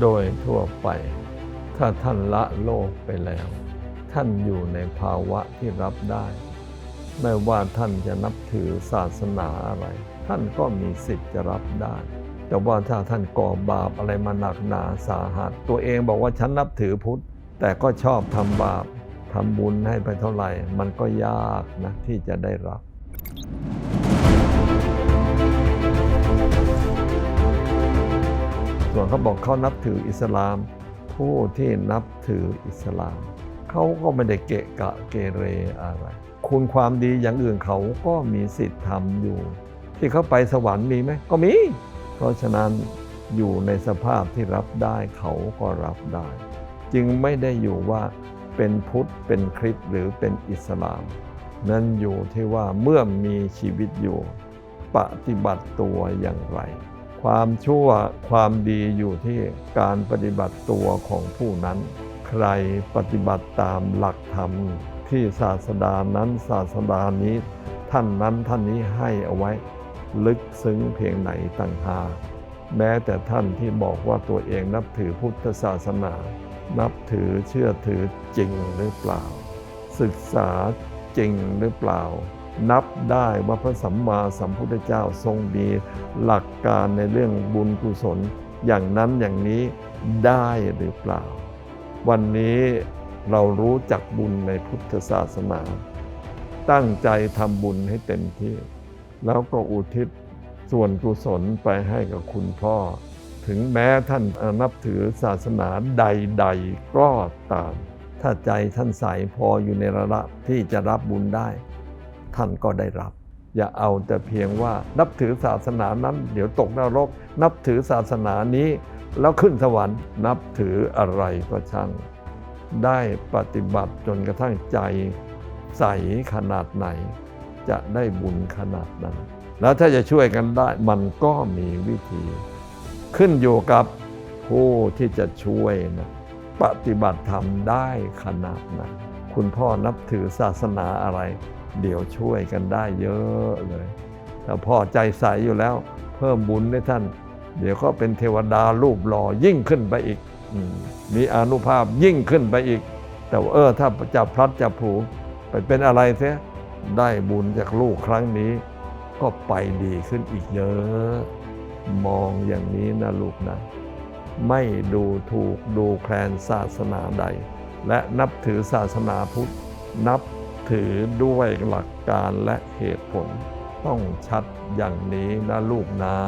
โดยทั่วไป ถ้าท่านละโลกไปแล้ว ท่านอยู่ในภาวะที่รับได้ ไม่ว่าท่านจะนับถือศาสนาอะไร ท่านก็มีสิทธิ์จะรับได้ แต่ว่าถ้าท่านก่อบาปอะไรมาหนักหนาสาหัส ตัวเองบอกว่าฉันนับถือพุทธ แต่ก็ชอบทำบาปทำบุญให้ไปเท่าไหร่ มันก็ยากนะที่จะได้รับ ส่วนเขาบอกเขานับถืออิสลาม ผู้ที่นับถืออิสลาม เขาก็ไม่ได้เกะกะเกเรอะไร คุณความดีอย่างอื่นเขาก็มีสิทธิ์ทำอยู่ ที่เขาไปสวรรค์มีไหมก็มี เพราะฉะนั้นอยู่ในสภาพที่รับได้เขาก็รับได้ จึงไม่ได้อยู่ว่าเป็นพุทธเป็นคริสต์หรือเป็นอิสลาม นั่นอยู่ที่ว่าเมื่อมีชีวิตอยู่ ปฏิบัติตัวอย่างไร ความชั่วความดีอยู่ที่การปฏิบัติตัวของผู้นั้น ใครปฏิบัติตามหลักธรรมที่ศาสดานั้นศาสดานี้ ท่านนั้นท่านนี้ให้เอาไว้ ลึกซึ้งเพียงไหนต่างหากแม้แต่ท่านที่บอกว่าตัวเองนับถือพุทธศาสนา นับถือเชื่อถือจริงหรือเปล่า ศึกษาจริงหรือเปล่า นับได้ว่าพระสัมมาสัมพุทธเจ้าทรงมีหลักการในเรื่องบุญกุศลอย่างนั้นอย่างนี้ได้หรือเปล่า วันนี้เรารู้จักบุญในพุทธศาสนา ตั้งใจทำบุญให้เต็มที่ แล้วก็อุทิศส่วนกุศลไปให้กับคุณพ่อ ถึงแม้ท่านนับถือศาสนาใดๆก็ตาม ถ้าใจท่านใสพออยู่ในระดับที่จะรับบุญได้ ท่านก็ได้รับ อย่าเอาแต่เพียงว่านับถือศาสนานั้น เดี๋ยวตกนรก นับถือศาสนานี้แล้วขึ้นสวรรค์นับถืออะไรก็ช่าง ได้ปฏิบัติจนกระทั่งใจใสขนาดไหน จะได้บุญขนาดนั้น แล้วถ้าจะช่วยกันได้มันก็มีวิธี ขึ้นอยู่กับผู้ที่จะช่วยนะปฏิบัติธรรมได้ขนาดไหนคุณพ่อนับถือศาสนาอะไร เดี๋ยวช่วยกันได้เยอะเลยถ้าพ่อใจใสอยู่แล้ว เพิ่มบุญให้ท่าน เดี๋ยวก็เป็นเทวดารูปหล่อยิ่งขึ้นไปอีก มีอนุภาพยิ่งขึ้นไปอีก แต่ว่าเออถ้าจะพลัดจะผูไปเป็นอะไรเสียได้บุญจากลูกครั้งนี้ ก็ไปดีขึ้นอีกเยอะ มองอย่างนี้นะลูกนะ ไม่ดูถูกดูแคลนศาสนาใด และนับถือศาสนาพุทธนับ ถือด้วยหลักการและเหตุผล ต้องชัดอย่างนี้นะลูกนะ